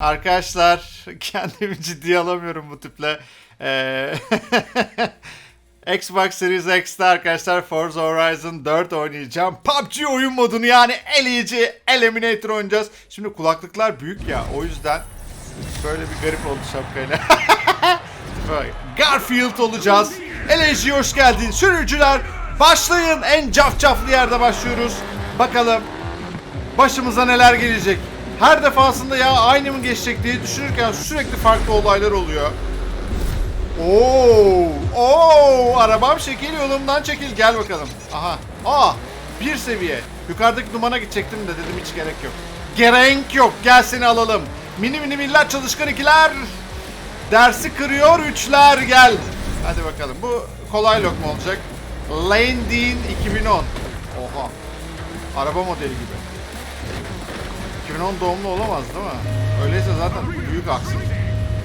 Arkadaşlar kendimi ciddiye alamıyorum bu tiple. Ee, Xbox Series X'te arkadaşlar Forza Horizon 4 oynayacağım. PUBG oyun modunu yani eleyici Eliminator oynayacağız. Şimdi kulaklıklar büyük ya o yüzden böyle bir garip oldu şapkayla. Garfield olacağız. Eleji hoş geldin. Sürücüler başlayın. En cafcaflı yerde başlıyoruz. Bakalım başımıza neler gelecek. Her defasında ya aynı mı geçecek diye düşünürken sürekli farklı olaylar oluyor. Oo, oo, arabam şekil yolumdan çekil gel bakalım. Aha. Aa, bir seviye. Yukarıdaki dumana gidecektim de dedim hiç gerek yok. Gerek yok. Gel seni alalım. Mini mini millet çalışkan ikiler. Dersi kırıyor üçler gel. Hadi bakalım. Bu kolay lokma olacak. Lane Dean 2010. Oha. Araba modeli gibi. 2010 doğumlu olamaz değil mi? Öyleyse zaten büyük haksızlık.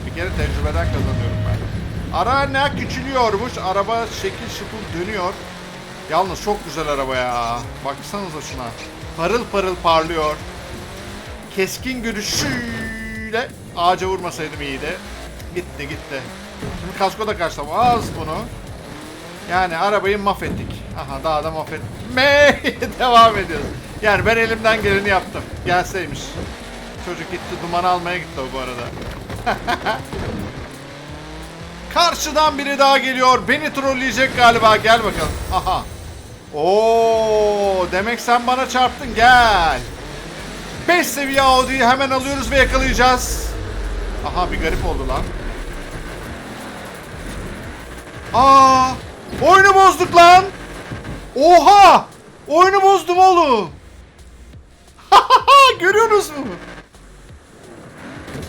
Bir kere tecrübeden kazanıyorum ben. Ara ne küçülüyormuş. Araba şekil şıkıl dönüyor. Yalnız çok güzel araba ya. Baksanıza şuna. Parıl parıl parlıyor. Keskin görüşüyle ağaca vurmasaydım iyiydi. Gitti gitti. Şimdi kasko da karşılamaz bunu. Yani arabayı mahvettik. Aha daha da mahvetmeye devam ediyoruz. Yani ben elimden geleni yaptım. Gelseymiş. Çocuk gitti duman almaya gitti o bu arada. Karşıdan biri daha geliyor. Beni trolleyecek galiba. Gel bakalım. Aha. Oo, demek sen bana çarptın. Gel. 5 seviye Audi'yi hemen alıyoruz ve yakalayacağız. Aha bir garip oldu lan. Aa! Oyunu bozduk lan. Oha! Oyunu bozdum oğlum. Görüyorsunuz mu?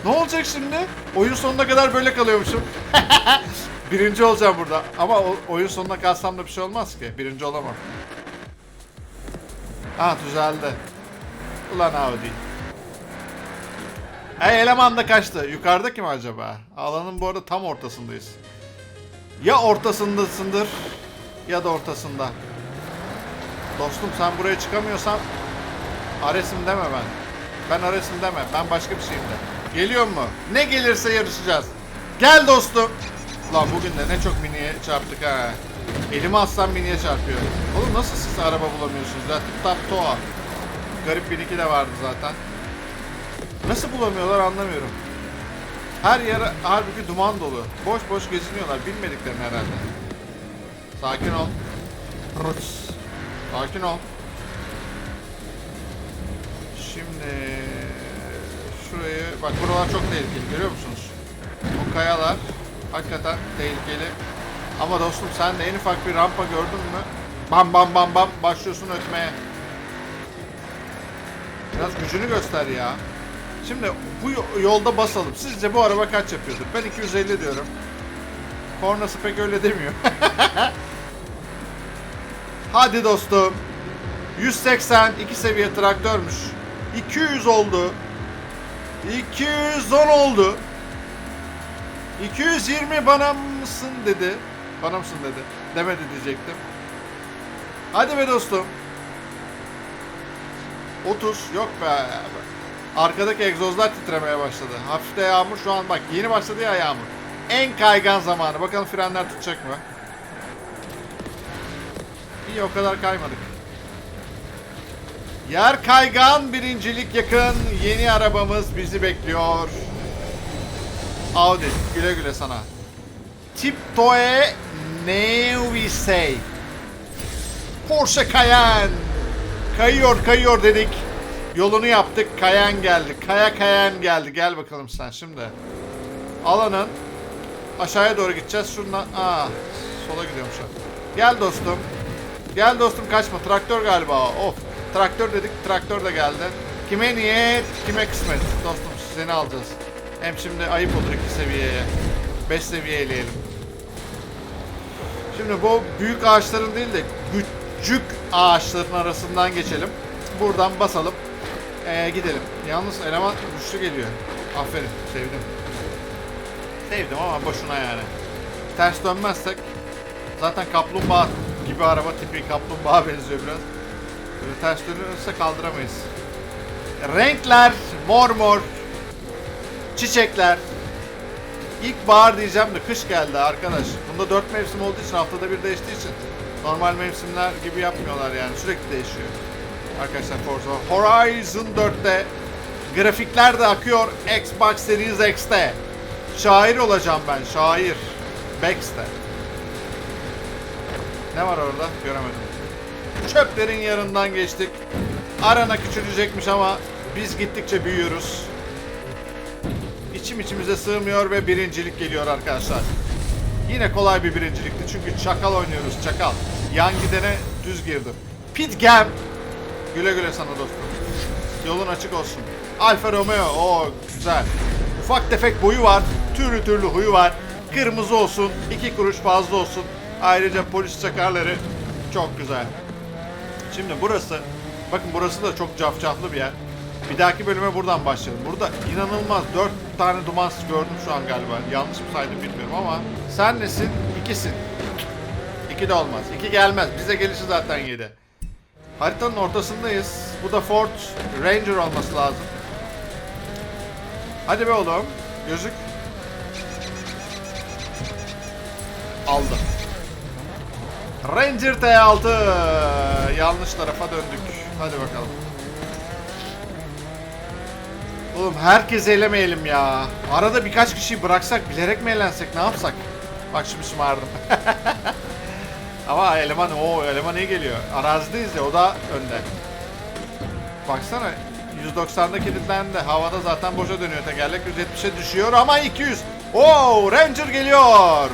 Ne olacak şimdi? Oyun sonuna kadar böyle kalıyormuşum. Birinci olacağım burada. Ama oyun sonuna kalsam da bir şey olmaz ki. Birinci olamam. Ha düzeldi. Ulan Audi. Ey eleman da kaçtı. Yukarıda kim acaba? Alanın bu arada tam ortasındayız. Ya ortasındasındır ya da ortasında. Dostum sen buraya çıkamıyorsan Ares'im deme ben. Ben Ares'im deme. Ben başka bir şeyim de. Geliyor mu? Ne gelirse yarışacağız. Gel dostum. Lan bugün de ne çok miniye çarptık ha. Elimi alsam miniye çarpıyor. Oğlum nasıl siz araba bulamıyorsunuz ya? Tip tap toa. Garip bir iki de vardı zaten. Nasıl bulamıyorlar anlamıyorum. Her yer halbuki duman dolu. Boş boş geziniyorlar. Bilmediklerini herhalde. Sakin ol. Sakin ol. Şimdi şurayı bak buralar çok tehlikeli görüyor musunuz? O kayalar hakikaten tehlikeli. Ama dostum sen de en ufak bir rampa gördün mü? Bam bam bam bam başlıyorsun ötmeye. Biraz gücünü göster ya. Şimdi bu yo- yolda basalım. Sizce bu araba kaç yapıyordur? Ben 250 diyorum. Kornası pek öyle demiyor. Hadi dostum. 180 iki seviye traktörmüş. 200 oldu. 210 oldu. 220 bana mısın dedi. Bana mısın dedi. Demedi diyecektim. Hadi be dostum. 30 yok be. Arkadaki egzozlar titremeye başladı. Hafifte yağmur şu an bak yeni başladı ya yağmur. En kaygan zamanı. Bakalım frenler tutacak mı? İyi o kadar kaymadık. Yer kaygan birincilik yakın. Yeni arabamız bizi bekliyor. Audi güle güle sana. Tiptoe Neuvise. Porsche Cayenne. Kayıyor kayıyor dedik. Yolunu yaptık. Cayenne geldi. Kaya Cayenne geldi. Gel bakalım sen şimdi. Alanın aşağıya doğru gideceğiz. Şuradan aa sola gidiyorum şu an. Gel dostum. Gel dostum kaçma. Traktör galiba. Of. Traktör dedik. Traktör de geldi. Kime niyet, kime kısmet. Dostum seni alacağız. Hem şimdi ayıp olur iki seviyeye. Beş seviye eleyelim. Şimdi bu büyük ağaçların değil de küçük ağaçların arasından geçelim. Buradan basalım. Ee, gidelim. Yalnız eleman güçlü geliyor. Aferin. Sevdim. Sevdim ama boşuna yani. Ters dönmezsek zaten kaplumbağa gibi araba tipi kaplumbağa benziyor biraz. Böyle ters dönürse kaldıramayız. Renkler mor mor. çiçekler. İlkbahar diyeceğim de kış geldi arkadaş. Bunda dört mevsim olduğu için haftada bir değiştiği için normal mevsimler gibi yapmıyorlar yani sürekli değişiyor. Arkadaşlar Forza Horizon 4'te grafikler de akıyor Xbox Series X'te. Şair olacağım ben şair. Bax'te. Ne var orada? Göremedim. Çöplerin yanından geçtik. Arana küçülecekmiş ama biz gittikçe büyüyoruz. İçim içimize sığmıyor ve birincilik geliyor arkadaşlar. Yine kolay bir birincilikti çünkü çakal oynuyoruz çakal. Yan gidene düz girdim. Pit Gam. Güle güle sana dostum. Yolun açık olsun. Alfa Romeo. o güzel. Ufak tefek boyu var. Türlü türlü huyu var. Kırmızı olsun. iki kuruş fazla olsun. Ayrıca polis çakarları çok güzel. Şimdi burası, bakın burası da çok cafcaflı bir yer. Bir dahaki bölüme buradan başlayalım. Burada inanılmaz dört tane duman gördüm şu an galiba. Yanlış mı saydım bilmiyorum ama. Sen nesin? İkisin. İki de olmaz. İki gelmez. Bize gelişi zaten yedi. Haritanın ortasındayız. Bu da Ford Ranger olması lazım. Hadi be oğlum. Gözük. Aldı. Ranger T6. Yanlış tarafa döndük. Hadi bakalım. Oğlum herkes elemeyelim ya. Arada birkaç kişiyi bıraksak bilerek mi eğlensek ne yapsak? Bak şimdi şımardım. Ama eleman o eleman iyi geliyor. Arazideyiz ya o da önde. Baksana 190'da kilitlendi. Havada zaten boşa dönüyor. Tekerlek 170'e düşüyor ama 200. Oo Ranger geliyor.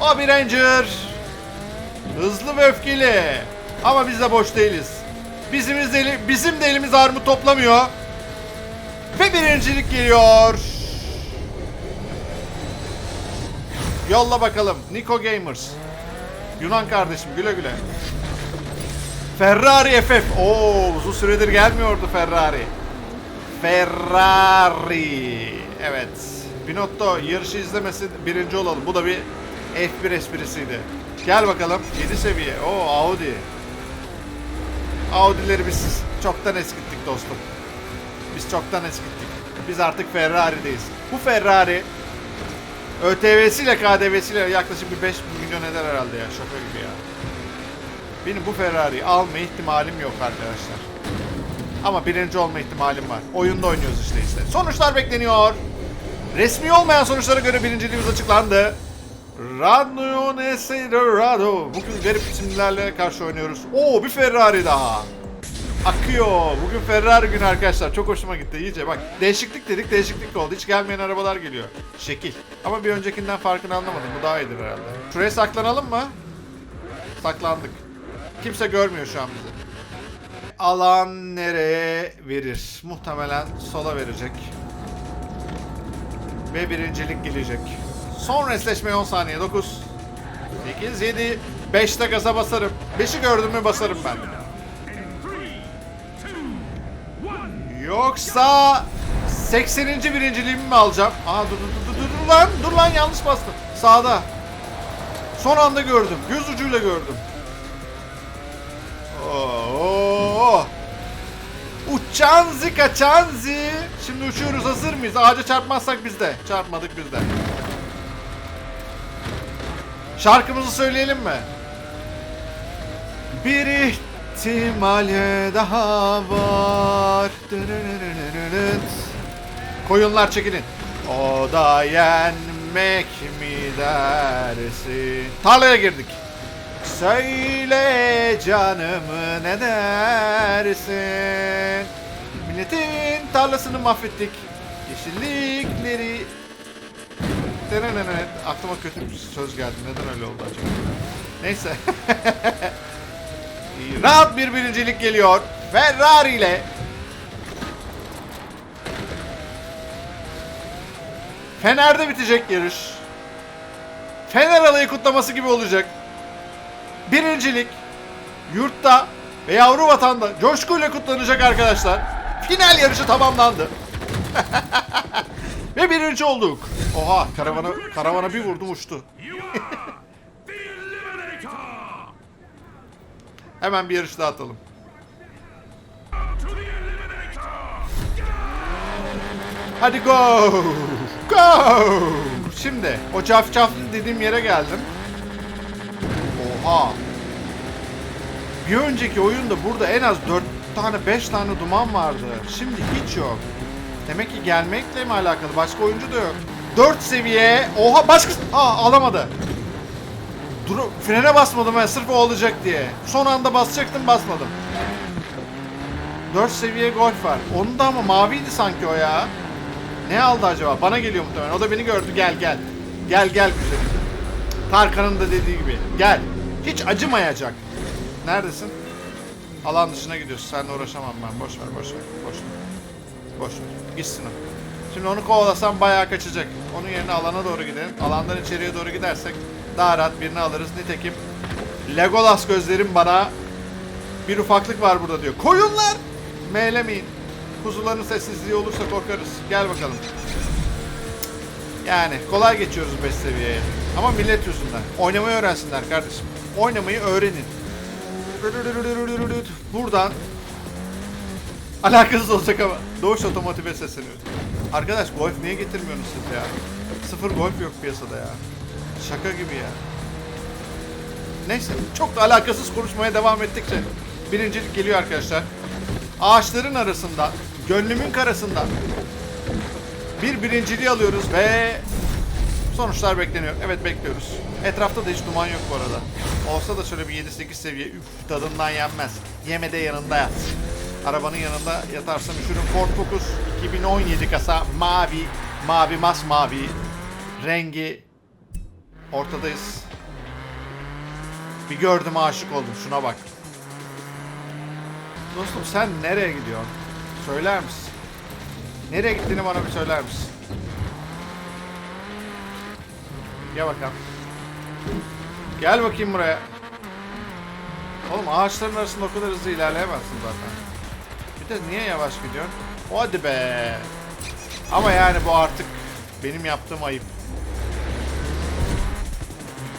O bir Ranger. Hızlı ve öfkeli. Ama biz de boş değiliz. Bizim eli- bizim de elimiz armut toplamıyor. Ve birincilik geliyor. Yolla bakalım. Nico Gamers. Yunan kardeşim güle güle. Ferrari FF. Oo uzun süredir gelmiyordu Ferrari. Ferrari. Evet. Binotto yarışı izlemesin birinci olalım. Bu da bir F1 esprisiydi. Gel bakalım. 7 seviye. Oo Audi. Audi'leri biz çoktan eskittik dostum. Biz çoktan eskittik. Biz artık Ferrari'deyiz. Bu Ferrari ÖTV'siyle KDV'siyle yaklaşık bir 5 milyon eder herhalde ya. Şaka gibi ya. Benim bu Ferrari'yi alma ihtimalim yok arkadaşlar. Ama birinci olma ihtimalim var. Oyunda oynuyoruz işte işte. Sonuçlar bekleniyor. Resmi olmayan sonuçlara göre birinciliğimiz açıklandı. Radyo Rado. Bugün garip isimlerle karşı oynuyoruz. Oo bir Ferrari daha. Akıyor. Bugün Ferrari günü arkadaşlar. Çok hoşuma gitti. İyice bak. Değişiklik dedik değişiklik oldu. Hiç gelmeyen arabalar geliyor. Şekil. Ama bir öncekinden farkını anlamadım. Bu daha iyidir herhalde. Şuraya saklanalım mı? Saklandık. Kimse görmüyor şu an bizi. Alan nereye verir? Muhtemelen sola verecek. Ve birincilik gelecek. Son resleşmeye 10 saniye. 9, 8, 7, 5'te gaza basarım. 5'i gördüm mü basarım ben. Yoksa 80. birinciliğimi mi alacağım? Aa dur dur dur dur, dur lan dur lan yanlış bastım. Sağda. Son anda gördüm. Göz ucuyla gördüm. Oo. Uçanzi kaçanzi. Şimdi uçuyoruz hazır mıyız? Ağaca çarpmazsak biz de. Çarpmadık biz de. Şarkımızı söyleyelim mi? Bir ihtimal daha var. Koyunlar çekilin. O da yenmek mi dersin? Tarlaya girdik. Söyle canım ne dersin? Milletin tarlasını mahvettik. Yeşillikleri Denenenet. Aklıma kötü bir söz geldi. Neden öyle oldu acaba? Neyse. Rahat bir birincilik geliyor. Ferrari ile. Fener'de bitecek yarış. Fener alayı kutlaması gibi olacak. Birincilik yurtta ve yavru vatanda coşkuyla kutlanacak arkadaşlar. Final yarışı tamamlandı. Ve birinci olduk. Oha karavana karavana bir vurdum uçtu. Hemen bir yarış daha atalım. Hadi go. Go. Şimdi o cafcaflı dediğim yere geldim. Oha. Bir önceki oyunda burada en az 4 tane 5 tane duman vardı. Şimdi hiç yok. Demek ki gelmekle mi alakalı? Başka oyuncu da yok. 4 seviye. Oha başka... Aa alamadı. Dur, frene basmadım ben sırf o olacak diye. Son anda basacaktım basmadım. 4 seviye golf var. Onun da ama maviydi sanki o ya. Ne aldı acaba? Bana geliyor muhtemelen. O da beni gördü. Gel gel. Gel gel güzelim. Tarkan'ın da dediği gibi. Gel. Hiç acımayacak. Neredesin? Alan dışına gidiyorsun. Seninle uğraşamam ben. Boş ver, boş ver, boş ver. Boş ver. Gitsin o. Şimdi onu kovalasam bayağı kaçacak. Onun yerine alana doğru gidelim. Alandan içeriye doğru gidersek daha rahat birini alırız. Nitekim Legolas gözlerim bana bir ufaklık var burada diyor. Koyunlar! Meylemeyin. Kuzuların sessizliği olursa korkarız. Gel bakalım. Yani kolay geçiyoruz 5 seviyeye. Ama millet yüzünden. Oynamayı öğrensinler kardeşim. Oynamayı öğrenin. Buradan Alakasız olacak ama Doğuş Otomotiv'e sesleniyoruz. Arkadaş golf niye getirmiyorsunuz siz ya? Sıfır golf yok piyasada ya. Şaka gibi ya. Neyse çok da alakasız konuşmaya devam ettikçe birincilik geliyor arkadaşlar. Ağaçların arasında, gönlümün karasında bir birinciliği alıyoruz ve sonuçlar bekleniyor. Evet bekliyoruz. Etrafta da hiç duman yok bu arada. Olsa da şöyle bir 7-8 seviye üf tadından yenmez. Yeme de yanında yat. Arabanın yanında yatarsam üşürüm. Ford Focus 2017 kasa mavi, mavi masmavi rengi ortadayız. Bir gördüm aşık oldum şuna bak. Dostum sen nereye gidiyorsun? Söyler misin? Nereye gittiğini bana bir söyler misin? Gel bakalım. Gel bakayım buraya. Oğlum ağaçların arasında o kadar hızlı ilerleyemezsin zaten. De niye yavaş gidiyorsun? Hadi be. Ama yani bu artık benim yaptığım ayıp.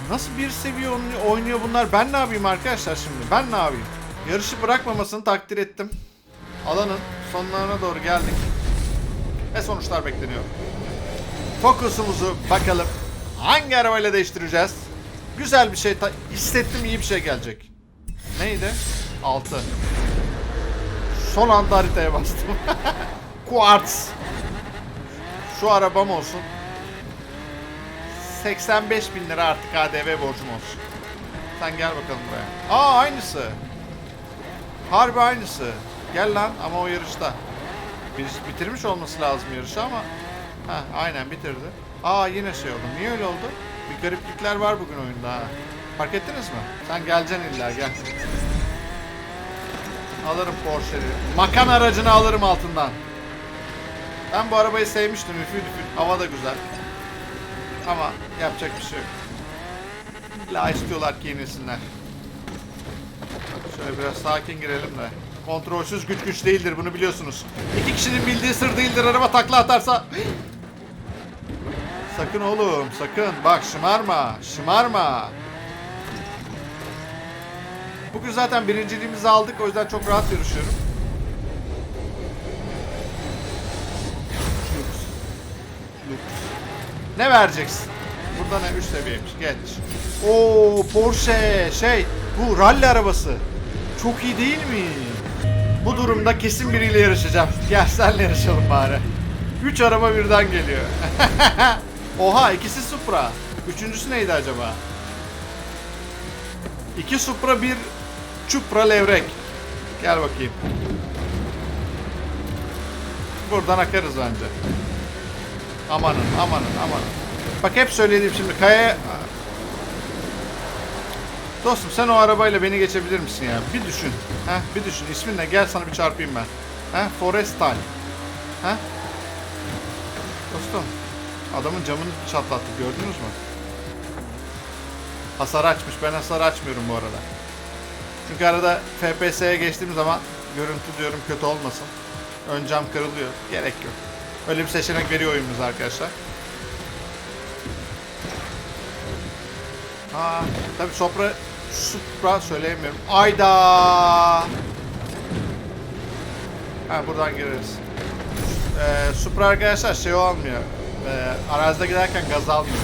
Nasıl bir seviye oynuyor- bunlar? Ben ne yapayım arkadaşlar şimdi? Ben ne yapayım? Yarışı bırakmamasını takdir ettim. Alanın sonlarına doğru geldik. Ve sonuçlar bekleniyor. Fokusumuzu bakalım hangi arabayla değiştireceğiz? Güzel bir şey hissettim iyi bir şey gelecek. Neydi? 6. Son anda haritaya bastım. Quartz. Şu arabam olsun. 85 bin lira artık KDV borcum olsun. Sen gel bakalım buraya. Aa aynısı. Harbi aynısı. Gel lan ama o yarışta. Bir, bitirmiş olması lazım yarışı ama. Ha aynen bitirdi. Aa yine şey oldu. Niye öyle oldu? Bir gariplikler var bugün oyunda ha. Fark ettiniz mi? Sen geleceksin illa gel. Alırım Porsche'yi. Makan aracını alırım altından. Ben bu arabayı sevmiştim. Üfür üfür. Hava da güzel. Ama yapacak bir şey yok. İlla istiyorlar ki yenilsinler. Şöyle biraz sakin girelim de. Kontrolsüz güç güç değildir bunu biliyorsunuz. İki kişinin bildiği sır değildir araba takla atarsa. Sakın oğlum sakın. Bak şımarma. Şımarma. Bugün zaten birinciliğimizi aldık o yüzden çok rahat yarışıyorum. Ne vereceksin? Burada ne? 3 seviyeymiş. Geç. Oo Porsche şey bu rally arabası. Çok iyi değil mi? Bu durumda kesin biriyle yarışacağım. Gel senle yarışalım bari. 3 araba birden geliyor. Oha ikisi Supra. Üçüncüsü neydi acaba? İki Supra bir Çupra levrek. Gel bakayım. Buradan akarız bence. Amanın amanın amanın. Bak hep söylediğim şimdi kaya... Dostum sen o arabayla beni geçebilir misin ya? Bir düşün. Heh, bir düşün. İsmin ne? Gel sana bir çarpayım ben. Heh, Forestal. Heh. Dostum. Adamın camını çatlattık gördünüz mü? Hasar açmış. Ben hasar açmıyorum bu arada. Çünkü arada FPS'ye geçtiğim zaman görüntü diyorum kötü olmasın. Ön cam kırılıyor. Gerek yok. Öyle bir seçenek veriyor oyunumuz arkadaşlar. Ha, tabii Sopra Supra söyleyemiyorum. Ayda. Ha buradan gireriz. e, Supra arkadaşlar şey olmuyor. E, arazide giderken gaz almıyor.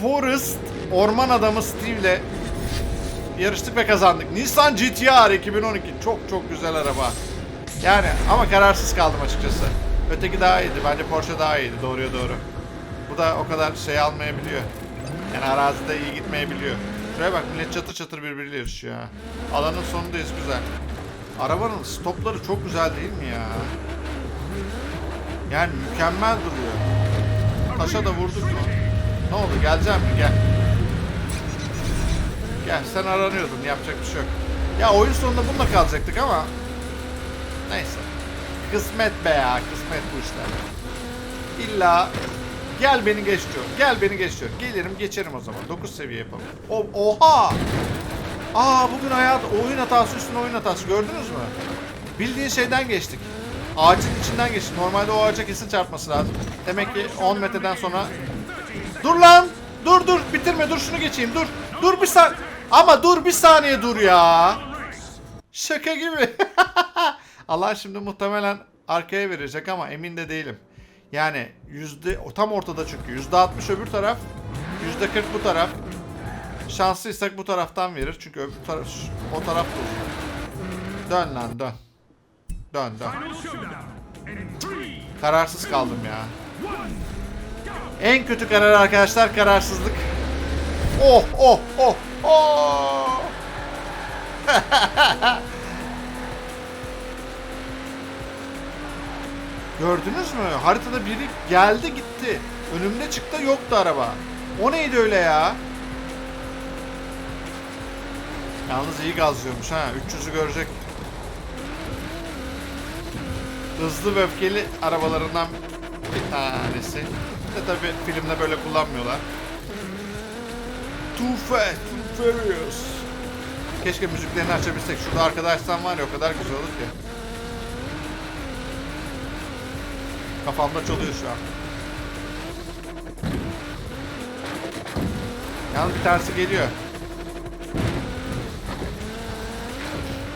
Forest orman adamı Steve ile yarıştık ve kazandık. Nissan GT-R 2012 çok çok güzel araba. Yani ama kararsız kaldım açıkçası. Öteki daha iyiydi. Bence Porsche daha iyiydi doğruya doğru. Bu da o kadar şey almayabiliyor. Yani arazide iyi gitmeyebiliyor. Şuraya bak millet çatır çatır birbiriyle yarışıyor ha. Alanın sonundayız güzel. Arabanın stopları çok güzel değil mi ya? Yani mükemmel duruyor. Taşa da vurduk mu? Ne oldu gelecek mi? Gel. Gel sen aranıyordun yapacak bir şey yok. Ya oyun sonunda bununla kalacaktık ama neyse. Kısmet be ya kısmet bu işler. İlla gel beni geç. Gel beni geç. Gelirim geçerim o zaman. 9 seviye yapalım. O, oha! Aa bugün hayat oyun hatası üstüne oyun hatası gördünüz mü? Bildiğin şeyden geçtik. Ağacın içinden geçtik. Normalde o ağaca kesin çarpması lazım. Demek ki 10 metreden sonra Dur lan! Dur dur bitirme dur şunu geçeyim dur. Dur bir saniye. Ama dur bir saniye dur ya. Şaka gibi. Allah şimdi muhtemelen arkaya verecek ama emin de değilim. Yani yüzde tam ortada çünkü. Yüzde 60 öbür taraf. Yüzde 40 bu taraf. Şanslıysak bu taraftan verir. Çünkü öbür taraf o taraf uzun. Dön lan dön. Dön dön. Kararsız kaldım ya. En kötü karar arkadaşlar kararsızlık. Oh oh oh oh. Gördünüz mü? Haritada biri geldi gitti. Önümde çıktı yoktu araba. O neydi öyle ya? Yalnız iyi gazlıyormuş ha. 300'ü görecek. Hızlı ve öfkeli arabalarından bir tanesi. De tabi filmde böyle kullanmıyorlar. Too fast, furious. Keşke müziklerini açabilsek. Şurada arkadaşsan var ya o kadar güzel olur ki. Kafamda çalıyor şu an. Yalnız bir tanesi geliyor.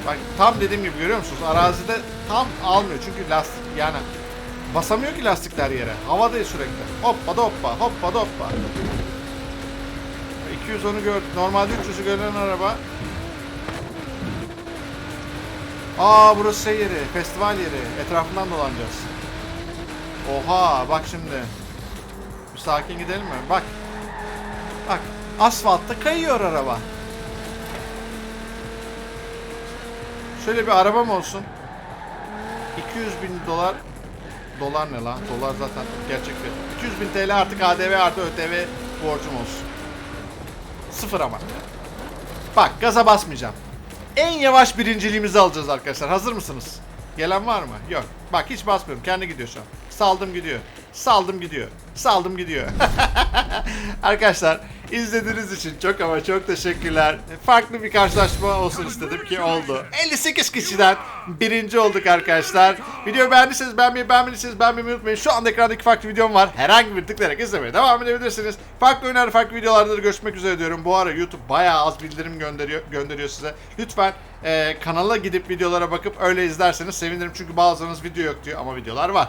Bak tam dediğim gibi görüyor musunuz? Arazide tam almıyor çünkü lastik yani basamıyor ki lastikler yere. Havadayız sürekli. Hoppa da hoppa hoppa da hoppa. 210'u gördük. Normalde 300'ü görülen araba. Aa burası şey yeri, festival yeri. Etrafından dolanacağız. Oha bak şimdi. Bir sakin gidelim mi? Bak. Bak asfaltta kayıyor araba. Şöyle bir arabam olsun. 200 bin dolar Dolar ne lan? Dolar zaten gerçek fiyat. 200 bin TL artık ADV artı ÖTV borcum olsun. Sıfır ama. Bak gaza basmayacağım. En yavaş birinciliğimizi alacağız arkadaşlar. Hazır mısınız? Gelen var mı? Yok. Bak hiç basmıyorum. Kendi gidiyor şu an. Saldım gidiyor. Saldım gidiyor. Saldım gidiyor. arkadaşlar izlediğiniz için çok ama çok teşekkürler. Farklı bir karşılaşma olsun istedim ki oldu. 58 kişiden birinci olduk arkadaşlar. Videoyu beğendiyseniz beğenmeyi, beğenmediyseniz beğenmeyi unutmayın. Şu anda ekrandaki farklı videom var. Herhangi bir tıklayarak izlemeye devam edebilirsiniz. Farklı oyunlar, farklı videolarda da görüşmek üzere diyorum. Bu ara YouTube bayağı az bildirim gönderiyor, gönderiyor size. Lütfen e, kanala gidip videolara bakıp öyle izlerseniz sevinirim. Çünkü bazılarınız video yok diyor ama videolar var.